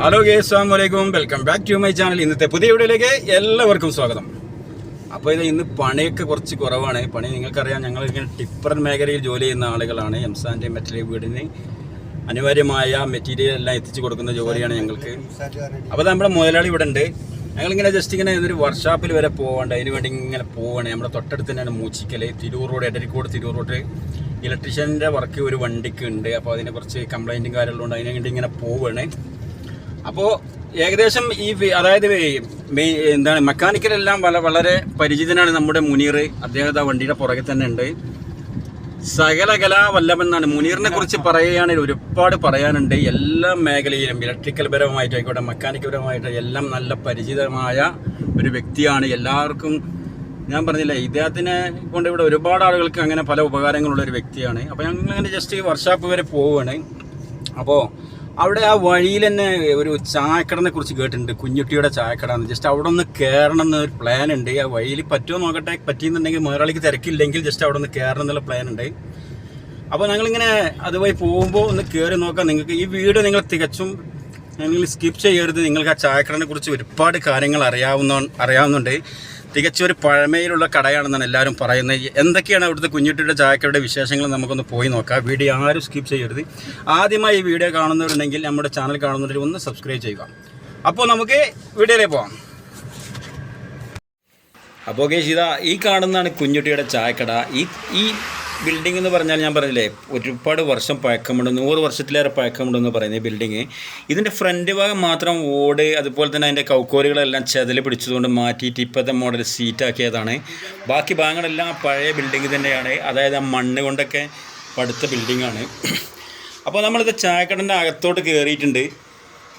Hello ഗേ അസ്സാം വലൈക്കും welcome back to my channel ഇന്നത്തെ പുതിയ വീഡിയോയിലേക്ക് എല്ലാവർക്കും സ്വാഗതം. അപ്പോൾ ഇത് ഇന്ന് പണിയൊക്കെ കുറച്ച് കുറവാണ്. പണി നിങ്ങൾക്കറിയാം ഞങ്ങൾ ഇങ്ങനെ ടിപ്പർ മേഖലയിൽ ജോലി ചെയ്യുന്ന ആളുകളാണ്. എംസാന്റെ മെറ്റീരിയൽ വീടിന് അനിവാര്യമായ മെറ്റീരിയൽ എല്ലാം എത്തിച്ചു കൊടുക്കുന്ന ജോലിയാണ് ഞങ്ങൾക്ക്. അപ്പോൾ നമ്മുടെ മുതലാളി ഇവിടെ ഉണ്ട്. ഞങ്ങളിങ്ങനെ ജസ്റ്റ് ഇങ്ങനെ ഒരു വർക്ക്ഷോപ്പിൽ വരെ പോകണ്ട അതിന് വേണ്ടി ഇങ്ങനെ പോവാണ്. നമ്മുടെ തൊട്ടടുത്ത് തന്നെയാണ് മൂച്ചിക്കൽ തിരൂർ റോഡ് എടരിക്കോട് തിരൂർ റോഡ്. ഇലക്ട്രീഷ്യന്റെ വർക്ക് ഒരു വണ്ടിക്ക് ഉണ്ട്. അപ്പോൾ അതിനെ കുറച്ച് കംപ്ലൈന്റും കാര്യമുള്ളതുകൊണ്ട് അതിനെ വേണ്ടി ഇങ്ങനെ പോവുകയാണ് അപ്പോൾ ഏകദേശം ഈ അതായത് എന്താണ് മെക്കാനിക്കലെല്ലാം വളരെ വളരെ പരിചിതനാണ് നമ്മുടെ മുനീർ. അദ്ദേഹത്തെ വണ്ടിയുടെ പുറകെ തന്നെ ഉണ്ട്. സകല വല്ലഭെന്നാണ് മുനീറിനെ കുറിച്ച് പറയുകയാണെങ്കിൽ ഒരുപാട് പറയാനുണ്ട്. എല്ലാ മേഖലയിലും ഇലക്ട്രിക്കൽ പരമായിട്ടായിക്കോട്ടെ മെക്കാനിക്കൽ പരമായിട്ട് എല്ലാം നല്ല പരിചിതമായ ഒരു വ്യക്തിയാണ്. എല്ലാവർക്കും ഞാൻ പറഞ്ഞില്ലേ ഇദ്ദേഹത്തിനെ കൊണ്ട് ഇവിടെ ഒരുപാട് ആളുകൾക്ക് അങ്ങനെ പല ഉപകാരങ്ങളുള്ള ഒരു വ്യക്തിയാണ്. അപ്പോൾ ഞങ്ങൾ അങ്ങനെ ജസ്റ്റ് ഈ വർക്ക്ഷോപ്പ് വരെ പോവുകയാണ്. അപ്പോൾ അവിടെ ആ വഴിയിൽ തന്നെ ഒരു ചായക്കടനെ കുറിച്ച് കേട്ടിട്ടുണ്ട്. കുഞ്ഞുട്ടിയുടെ ചായക്കട എന്ന് ജസ്റ്റ് അവിടെ ഒന്ന് കയറണം എന്നൊരു പ്ലാൻ ഉണ്ട്. ആ വഴിയിൽ പറ്റുമോ നോക്കട്ടെ. പറ്റിയെന്നുണ്ടെങ്കിൽ മുതലാളിക്ക് തിരക്കില്ലെങ്കിൽ ജസ്റ്റ് അവിടെ ഒന്ന് കയറണം എന്നുള്ള പ്ലാൻ ഉണ്ട്. അപ്പോൾ ഞങ്ങളിങ്ങനെ അതുവഴി പോകുമ്പോൾ ഒന്ന് കയറി നോക്കാം. നിങ്ങൾക്ക് ഈ വീഡിയോ നിങ്ങൾ തികച്ചും നിങ്ങൾ സ്കിപ്പ് ചെയ്യരുത്. നിങ്ങൾക്ക് ആ ചായക്കടനെ കുറിച്ച് ഒരുപാട് കാര്യങ്ങൾ അറിയാവുന്ന അറിയാവുന്നുണ്ട്. തികച്ചും ഒരു പഴമയിലുള്ള കടയാണെന്നാണ് എല്ലാവരും പറയുന്നത്. എന്തൊക്കെയാണ് അവിടുത്തെ കുഞ്ഞുട്ടിയുടെ ചായക്കടയുടെ വിശേഷങ്ങൾ നമുക്കൊന്ന് പോയി നോക്കാം. വീഡിയോ ആരും സ്കിപ്പ് ചെയ്യരുത്. ആദ്യമായി ഈ വീഡിയോ കാണുന്നവരുണ്ടെങ്കിൽ നമ്മുടെ ചാനൽ കാണുന്നവർ ഒന്ന് സബ്സ്ക്രൈബ് ചെയ്യുക. അപ്പോൾ നമുക്ക് വീഡിയോയിലേക്ക് പോകാം അപ്പോൾ ഇതാ ഈ കാണുന്നതാണ് കുഞ്ഞുട്ടിയുടെ ചായക്കട. ഈ ഈ ബിൽഡിംഗ് എന്ന് പറഞ്ഞാൽ ഞാൻ പറഞ്ഞില്ലേ ഒരുപാട് വർഷം പഴക്കമുണ്ട് നൂറ് വർഷത്തിലേറെ പഴക്കമുണ്ടെന്ന് പറയുന്നത് ഈ ബിൽഡിങ് ഇതിന്റെ ഫ്രണ്ട് ഭാഗം മാത്രം ഓട് അതുപോലെ തന്നെ അതിന്റെ കൗക്കോലുകളെല്ലാം ചെതൽ പിടിച്ചതുകൊണ്ട് മാറ്റിയിട്ട് ഇപ്പോഴത്തെ മോഡൽ സീറ്റാക്കിയതാണ് ബാക്കി ഭാഗങ്ങളെല്ലാം പഴയ ബിൽഡിംഗ് തന്നെയാണ്. അതായത് ആ മണ്ണ് കൊണ്ടൊക്കെ പടുത്ത ബിൽഡിങ്ങാണ് അപ്പോൾ നമ്മളിത് ചായക്കടന്റെ അകത്തോട്ട് കയറിയിട്ടുണ്ട്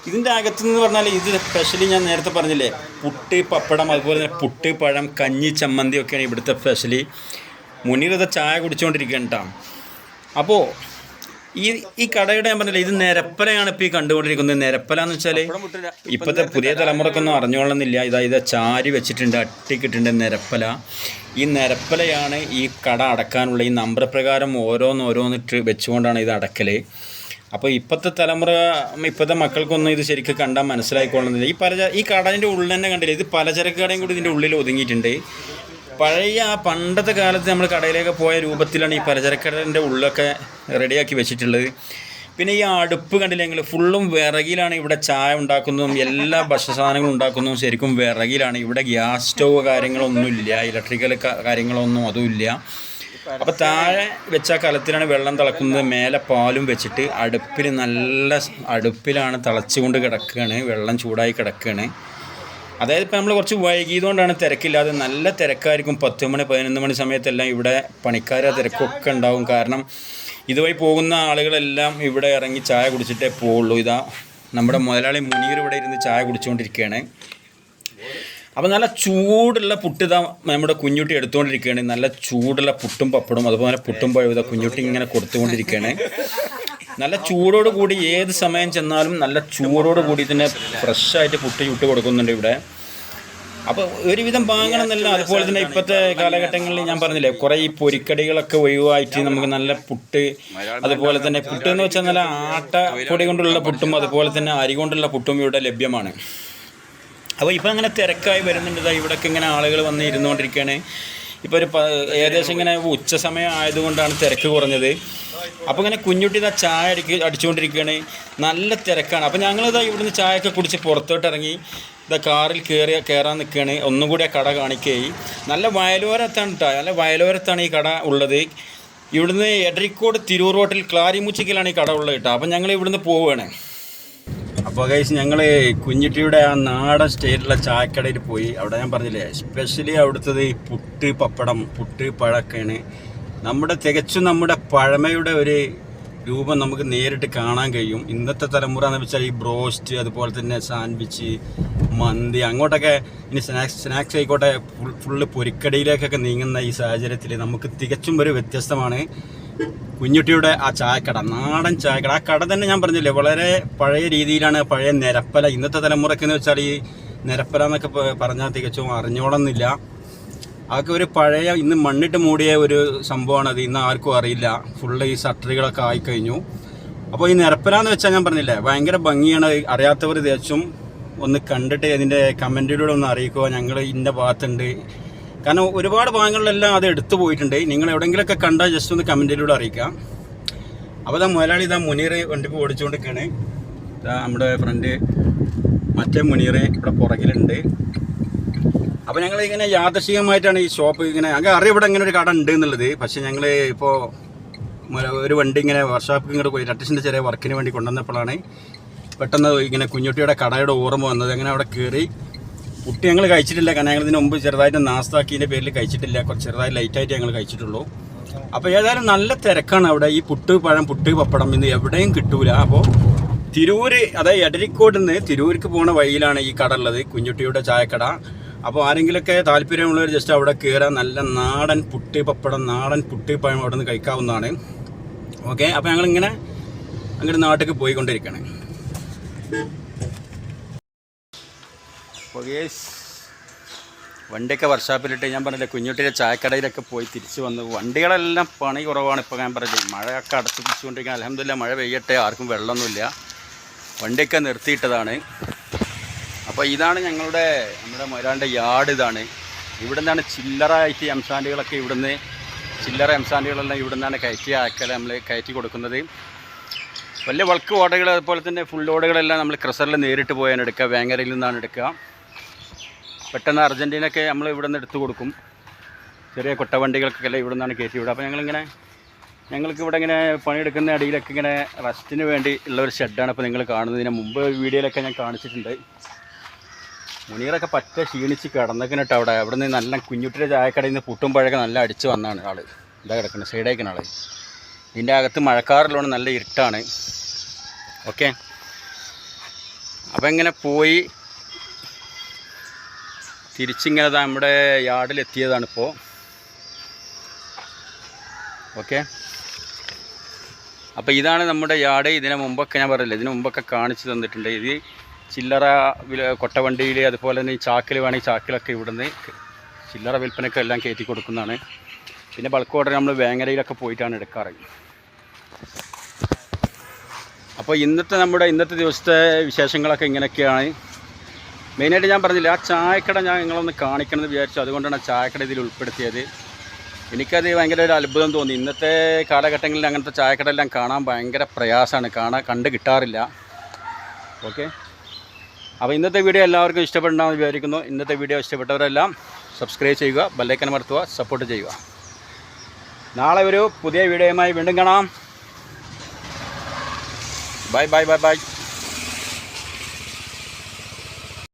ഇതിന്റെ അകത്തുനിന്ന് പറഞ്ഞാൽ ഇത് സ്പെഷ്യലി ഞാൻ നേരത്തെ പറഞ്ഞില്ലേ പുട്ട് പപ്പടം അതുപോലെ തന്നെ പുട്ട് പഴം കഞ്ഞി ചമ്മന്തി ഒക്കെയാണ് ഇവിടുത്തെ സ്പെഷ്യലി മുന്നിൽ ഇത് ചായ കുടിച്ചുകൊണ്ടിരിക്കുകയാണ് കേട്ടോ അപ്പോൾ ഈ ഈ കടയുടെ ഞാൻ പറഞ്ഞില്ല ഇത് നിരപ്പലയാണ് ഇപ്പോൾ ഈ കണ്ടുകൊണ്ടിരിക്കുന്നത്. നിരപ്പല എന്ന് വെച്ചാൽ ഇപ്പോഴത്തെ പുതിയ തലമുറക്കൊന്നും അറിഞ്ഞോളന്നില്ല ഇതാ ഇത് ചാരി വെച്ചിട്ടുണ്ട് അട്ടിക്കിട്ടുണ്ട് നിരപ്പല. ഈ നിരപ്പലയാണ് ഈ കട അടക്കാനുള്ള ഈ നമ്പർ പ്രകാരം ഓരോന്ന് ഇട്ട് വെച്ചുകൊണ്ടാണ് ഇത് അടക്കൽ അപ്പോൾ ഇപ്പോഴത്തെ തലമുറ ഇപ്പോഴത്തെ മക്കൾക്കൊന്നും ഇത് ശരിക്കും കണ്ടാൽ മനസ്സിലായിക്കൊള്ളുന്നില്ല. ഈ പലചര ഈ കടന്റെ ഉള്ളിൽ തന്നെ കണ്ടില്ല ഇത് പലചരക്ക് കടയും കൂടി ഇതിന്റെ ഉള്ളിൽ ഒതുങ്ങിയിട്ടുണ്ട്. പഴയ ആ പണ്ടത്തെ കാലത്ത് നമ്മൾ കടയിലേക്ക് പോയ രൂപത്തിലാണ് ഈ പലചരക്കടന്റെ ഉള്ളൊക്കെ റെഡിയാക്കി വെച്ചിട്ടുള്ളത്. പിന്നെ ഈ അടുപ്പ് കണ്ടില്ലെങ്കിൽ ഫുള്ളും വിറകിലാണ് ഇവിടെ ചായ ഉണ്ടാക്കുന്നതും എല്ലാ ഭക്ഷ്യസാധനങ്ങളും ഉണ്ടാക്കുന്നതും ശരിക്കും വിറകിലാണ്. ഇവിടെ ഗ്യാസ് സ്റ്റവ് കാര്യങ്ങളൊന്നുമില്ല ഇലക്ട്രിക്കൽ കാര്യങ്ങളൊന്നും അതുമില്ല അപ്പോൾ താഴെ വെച്ച കലത്തിലാണ് വെള്ളം തിളക്കുന്നത്. മേലെ പാലും വെച്ചിട്ട് അടുപ്പിൽ നല്ല അടുപ്പിലാണ് തിളച്ചുകൊണ്ട് കിടക്കുകയാണ് വെള്ളം ചൂടായി കിടക്കുകയാണ് അതായത് ഇപ്പോൾ നമ്മൾ കുറച്ച് വൈകിയതുകൊണ്ടാണ് തിരക്കില്ലാതെ നല്ല തിരക്കായിരിക്കും. പത്ത് മണി പതിനൊന്ന് മണി സമയത്തെല്ലാം ഇവിടെ പണിക്കാരെ തിരക്കൊക്കെ ഉണ്ടാവും. കാരണം ഇതുവഴി പോകുന്ന ആളുകളെല്ലാം ഇവിടെ ഇറങ്ങി ചായ കുടിച്ചിട്ടേ പോവുള്ളൂ. ഇതാ നമ്മുടെ മുതലാളി മുനീർ ഇവിടെ ഇരുന്ന് ചായ കുടിച്ചുകൊണ്ടിരിക്കുകയാണ്. അപ്പോൾ നല്ല ചൂടുള്ള പുട്ട് ഇതാ നമ്മുടെ കുഞ്ഞുട്ടി എടുത്തുകൊണ്ടിരിക്കുകയാണ്. നല്ല ചൂടുള്ള പുട്ടും പപ്പടും അതുപോലെ പുട്ടും പഴവും ഇതാ കുഞ്ഞുട്ടി ഇങ്ങനെ കൊടുത്തുകൊണ്ടിരിക്കുകയാണ്. നല്ല ചൂടോട് കൂടി ഏത് സമയം ചെന്നാലും നല്ല ചൂടോട് കൂടി തന്നെ ഫ്രഷായിട്ട് പുട്ട് ചുട്ട് കൊടുക്കുന്നുണ്ട് ഇവിടെ. അപ്പോൾ ഒരുവിധം വാങ്ങണമെന്നല്ല അതുപോലെ തന്നെ ഇപ്പോഴത്തെ കാലഘട്ടങ്ങളിൽ ഞാൻ പറഞ്ഞില്ലേ കുറേ ഈ പൊരിക്കടികളൊക്കെ ഒഴിവായിട്ട് നമുക്ക് നല്ല പുട്ട് അതുപോലെ തന്നെ പുട്ട് എന്ന് വെച്ചാൽ നല്ല ആട്ട പൊടി കൊണ്ടുള്ള പുട്ടും അതുപോലെ തന്നെ അരി കൊണ്ടുള്ള പുട്ടും ഇവിടെ ലഭ്യമാണ്. അപ്പോൾ ഇപ്പോൾ അങ്ങനെ തിരക്കായി വരുന്നുണ്ട്. ദാ ഇവിടൊക്കെ ഇങ്ങനെ ആളുകൾ വന്ന് ഇരുന്നുകൊണ്ടിരിക്കുകയാണ്. ഇപ്പോൾ ഒരു ഏകദേശം ഇങ്ങനെ ഉച്ച സമയം ആയതുകൊണ്ടാണ് തിരക്ക് കുറഞ്ഞത്. അപ്പോൾ ഇങ്ങനെ കുഞ്ഞുട്ടി ഇതാ ചായ അടിക്ക് അടിച്ചുകൊണ്ടിരിക്കുകയാണ്. നല്ല തിരക്കാണ്. അപ്പോൾ ഞങ്ങളിതാ ഇവിടുന്ന് ചായയൊക്കെ കുടിച്ച് പുറത്തോട്ട് ഇറങ്ങി ഇതാ കാറിൽ കയറി കയറാൻ നിൽക്കുകയാണ്. ഒന്നും കൂടി ആ കട കാണിക്കുകയായി. നല്ല വയലോരത്താണ് കേട്ടോ നല്ല വയലോരത്താണ് ഈ കട ഉള്ളത്. ഇവിടുന്ന് എടരിക്കോട് തിരൂർ റോട്ടിൽ ക്ലാരിമുച്ചിക്കലാണ് ഈ കട ഉള്ളത് കേട്ടോ അപ്പോൾ ഞങ്ങൾ ഇവിടുന്ന് പോവുകയാണ്. അപ്പോൾ കൈസ് ഞങ്ങൾ കുഞ്ഞിട്ടിയുടെ ആ നാടൻ സ്റ്റൈലുള്ള ചായക്കടയിൽ പോയി. അവിടെ ഞാൻ പറഞ്ഞില്ലേ സ്പെഷ്യലി അവിടുത്തത് പുട്ട് പപ്പടം പുട്ട് പഴമൊക്കെയാണ്. നമ്മുടെ തികച്ചും നമ്മുടെ പഴമയുടെ ഒരു രൂപം നമുക്ക് നേരിട്ട് കാണാൻ കഴിയും. ഇന്നത്തെ തലമുറ എന്ന് വെച്ചാൽ ഈ ബ്രോസ്റ്റ് അതുപോലെ തന്നെ സാൻഡ്വിച്ച് മന്തി അങ്ങോട്ടൊക്കെ ഇനി സ്നാക്സ് സ്നാക്സ് ആയിക്കോട്ടെ ഫുള്ള് പൊരിക്കടിയിലേക്കൊക്കെ നീങ്ങുന്ന ഈ സാഹചര്യത്തിൽ നമുക്ക് തികച്ചും ഒരു വ്യത്യസ്തമാണ്. കുഞ്ഞുട്ടിയുടെ ആ ചായക്കട നാടൻ ചായക്കട. ആ കട തന്നെ ഞാൻ പറഞ്ഞില്ലേ വളരെ പഴയ രീതിയിലാണ് പഴയ നിരപ്പല. ഇന്നത്തെ തലമുറയ്ക്ക് എന്ന് വെച്ചാൽ ഈ നിരപ്പല എന്നൊക്കെ പറഞ്ഞാൽ തികച്ചും അറിഞ്ഞോളന്നില്ല. അതൊക്കെ ഒരു പഴയ ഇന്ന് മണ്ണിട്ട് മൂടിയ ഒരു സംഭവമാണ് അത് ഇന്ന് ആർക്കും അറിയില്ല. ഫുള്ള് ഈ ഷട്ടറുകളൊക്കെ ആയിക്കഴിഞ്ഞു. അപ്പോൾ ഈ നിരപ്പലാന്ന് വെച്ചാൽ ഞാൻ പറഞ്ഞില്ലേ ഭയങ്കര ഭംഗിയാണ്. അറിയാത്തവർ തികച്ചും ഒന്ന് കണ്ടിട്ട് ഇതിന്റെ കമന്റിലൂടെ ഒന്ന് അറിയിക്കുക. ഞങ്ങൾ ഇന്ന ഭാഗത്തുണ്ട്. കാരണം ഒരുപാട് ഭാഗങ്ങളിലെല്ലാം അത് എടുത്തു പോയിട്ടുണ്ട്. നിങ്ങൾ എവിടെയെങ്കിലുമൊക്കെ കണ്ടാൽ ജസ്റ്റ് ഒന്ന് കമന്റിലൂടെ അറിയിക്കാം അപ്പോൾ ഇതാ മുതലാളി ഇതാ മുനീർ വണ്ടിപ്പ് ഓടിച്ചുകൊണ്ടിരിക്കുകയാണ് നമ്മുടെ ഫ്രണ്ട് മറ്റേ മുനീർ ഇവിടെ പുറകിലുണ്ട്. അപ്പോൾ ഞങ്ങൾ ഇങ്ങനെ യാദർശികമായിട്ടാണ് ഈ ഷോപ്പ് ഇങ്ങനെ ഞങ്ങൾക്ക് അറിയാം ഇവിടെ ഇങ്ങനെ ഒരു കട ഉണ്ട് എന്നുള്ളത്. പക്ഷേ ഞങ്ങൾ ഇപ്പോൾ ഒരു വണ്ടി ഇങ്ങനെ വർക്ക്ഷോപ്പിൽ ഇങ്ങോട്ട് പോയി. ഇലക്ട്രീഷന്റെ ചെറിയ വർക്കിന് വേണ്ടി കൊണ്ടുവന്നപ്പോഴാണ് പെട്ടെന്ന് ഇങ്ങനെ കുഞ്ഞുട്ടിയുടെ കടയുടെ ഓർമ്മ വന്നത്. അങ്ങനെ അവിടെ കയറി പുട്ടി ഞങ്ങൾ കഴിച്ചിട്ടില്ല. കാരണം ഞങ്ങൾ ഇതിന് മുമ്പ് ചെറുതായിട്ട് നാസ്താക്കിന്റെ പേരിൽ കഴിച്ചിട്ടില്ല. കുറച്ച് ചെറുതായി ലൈറ്റായിട്ട് ഞങ്ങൾ കഴിച്ചിട്ടുള്ളൂ. അപ്പോൾ ഏതായാലും നല്ല തിരക്കാണ് അവിടെ. ഈ പുട്ട് പഴം പുട്ട് പപ്പടം ഇന്ന് എവിടെയും കിട്ടൂല. അപ്പോൾ തിരൂര് അതായത് എടരിക്കോട് നിന്ന് തിരൂർക്ക് പോണ വഴിയിലാണ് ഈ കട ഉള്ളത്. കുഞ്ഞുട്ടിയുടെ ചായക്കട. അപ്പോൾ ആരെങ്കിലുമൊക്കെ താല്പര്യമുള്ളവർ ജസ്റ്റ് അവിടെ കയറാൻ നല്ല നാടൻ പുട്ടി പപ്പടം നാടൻ പുട്ടി പഴം അവിടെ നിന്ന് കഴിക്കാവുന്നതാണ്. ഓക്കെ? അപ്പോൾ ഞങ്ങളിങ്ങനെ അങ്ങോട്ട് നാട്ടിലേക്ക് പോയിക്കൊണ്ടിരിക്കുകയാണ്. വണ്ടിയൊക്കെ വർഷാപ്പിലിട്ട് ഞാൻ പറഞ്ഞില്ലേ കുഞ്ഞുട്ടിയുടെ ചായക്കടയിലൊക്കെ പോയി തിരിച്ചു വന്നു. വണ്ടികളെല്ലാം പണി കുറവാണ് ഇപ്പോൾ ഞാൻ പറഞ്ഞില്ലേ മഴയൊക്കെ അടച്ചു പിടിച്ചുകൊണ്ടിരിക്കുക അലഹമില്ല മഴ പെയ്യട്ടെ ആർക്കും വെള്ളമൊന്നുമില്ല. വണ്ടിയൊക്കെ നിർത്തിയിട്ടതാണ്. അപ്പോൾ ഇതാണ് ഞങ്ങളുടെ നമ്മുടെ മൊരാന്റെ യാർഡ് ഇതാണ്. ഇവിടെ നിന്നാണ് ചില്ലറ ആയിട്ട് എംസാൻഡുകളൊക്കെ ഇവിടുന്ന് ചില്ലറ എംസാൻഡുകളെല്ലാം ഇവിടെ നിന്നാണ് കയറ്റി ആക്കൽ നമ്മൾ കയറ്റി കൊടുക്കുന്നത്. വലിയ വൾക്ക് ഓടകൾ അതുപോലെ തന്നെ ഫുൾ ഓടകളെല്ലാം നമ്മൾ ക്രസറിൽ നേരിട്ട് പോയാണ് എടുക്കുക. വേങ്ങരയിൽ നിന്നാണ് എടുക്കുക. പെട്ടെന്ന് അർജന്റീനൊക്കെ നമ്മൾ ഇവിടെ നിന്ന് എടുത്തു കൊടുക്കും. ചെറിയ കൊട്ടവണ്ടികൾക്കൊക്കെ ഇവിടെ നിന്നാണ് കയറ്റി വിടുക. അപ്പോൾ ഞങ്ങളിങ്ങനെ ഞങ്ങൾക്ക് ഇവിടെ ഇങ്ങനെ പണിയെടുക്കുന്ന ഇടയിലൊക്കെ ഇങ്ങനെ റെസ്റ്റിന് വേണ്ടി ഉള്ള ഒരു ഷെഡാണ് ഇപ്പോൾ നിങ്ങൾ കാണുന്നതിന് മുമ്പ് വീഡിയോയിലൊക്കെ ഞാൻ കാണിച്ചിട്ടുണ്ട്. മുനീറൊക്കെ പറ്റ ക്ഷീണിച്ച് കിടന്നേക്കിനിട്ട് അവിടെ. അവിടെ നിന്ന് നല്ല കുഞ്ഞുട്ടിയുടെ ചായക്കടയിൽ നിന്ന് പുട്ടും പഴയൊക്കെ നല്ല അടിച്ച് വന്നാണ് ആൾ. ഇതാ കിടക്കുന്നത് സൈഡേക്കുന്ന ആൾ. ഇതിന്റെ അകത്ത് മഴക്കാറിലാണ് നല്ല ഇരുട്ടാണ്. ഓക്കെ? അപ്പം ഇങ്ങനെ പോയി തിരിച്ചിങ്ങനെ നമ്മുടെ യാർഡിലെത്തിയതാണ് ഇപ്പോൾ ഓക്കെ? അപ്പോൾ ഇതാണ് നമ്മുടെ യാർഡ്. ഇതിന് മുമ്പൊക്കെ ഞാൻ പറയില്ല ഇതിന് മുമ്പൊക്കെ കാണിച്ചു തന്നിട്ടുണ്ട്. ഇത് ചില്ലറ കൊട്ടവണ്ടിയിൽ അതുപോലെ തന്നെ ചാക്കിൽ വേണമെങ്കിൽ ചാക്കിലൊക്കെ ഇവിടുന്ന് ചില്ലറ വിൽപ്പനയ്ക്ക് എല്ലാം കയറ്റി കൊടുക്കുന്നതാണ്. പിന്നെ ബൾക്ക് ഓർഡർ നമ്മൾ വേങ്ങരയിലൊക്കെ പോയിട്ടാണ് എടുക്കാറ്. അപ്പോൾ ഇന്നത്തെ നമ്മുടെ ഇന്നത്തെ ദിവസത്തെ വിശേഷങ്ങളൊക്കെ ഇങ്ങനെയൊക്കെയാണ്. മെയിനായിട്ട് ഞാൻ പറഞ്ഞില്ല ആ ചായക്കട ഞാൻ നിങ്ങളൊന്ന് കാണിക്കണമെന്ന് വിചാരിച്ചു. അതുകൊണ്ടാണ് ചായക്കട ഇതിൽ ഉൾപ്പെടുത്തിയത്. എനിക്കത് ഭയങ്കര ഒരു അത്ഭുതം തോന്നി. ഇന്നത്തെ കാലഘട്ടങ്ങളിൽ അങ്ങനത്തെ ചായക്കട എല്ലാം കാണാൻ ഭയങ്കര പ്രയാസമാണ്. കാണാൻ കണ്ട് കിട്ടാറില്ല. ഓക്കെ? അപ്പോൾ ഇന്നത്തെ വീഡിയോ എല്ലാവർക്കും ഇഷ്ടപ്പെടണമെന്ന് വിചാരിക്കുന്നു. ഇന്നത്തെ വീഡിയോ ഇഷ്ടപ്പെട്ടവരെല്ലാം സബ്സ്ക്രൈബ് ചെയ്യുക ബെല്ലൈക്കൻ അമർത്തുക സപ്പോർട്ട് ചെയ്യുക. നാളെ ഒരു പുതിയ വീഡിയോയുമായി വീണ്ടും കാണാം. Bye bye bye bye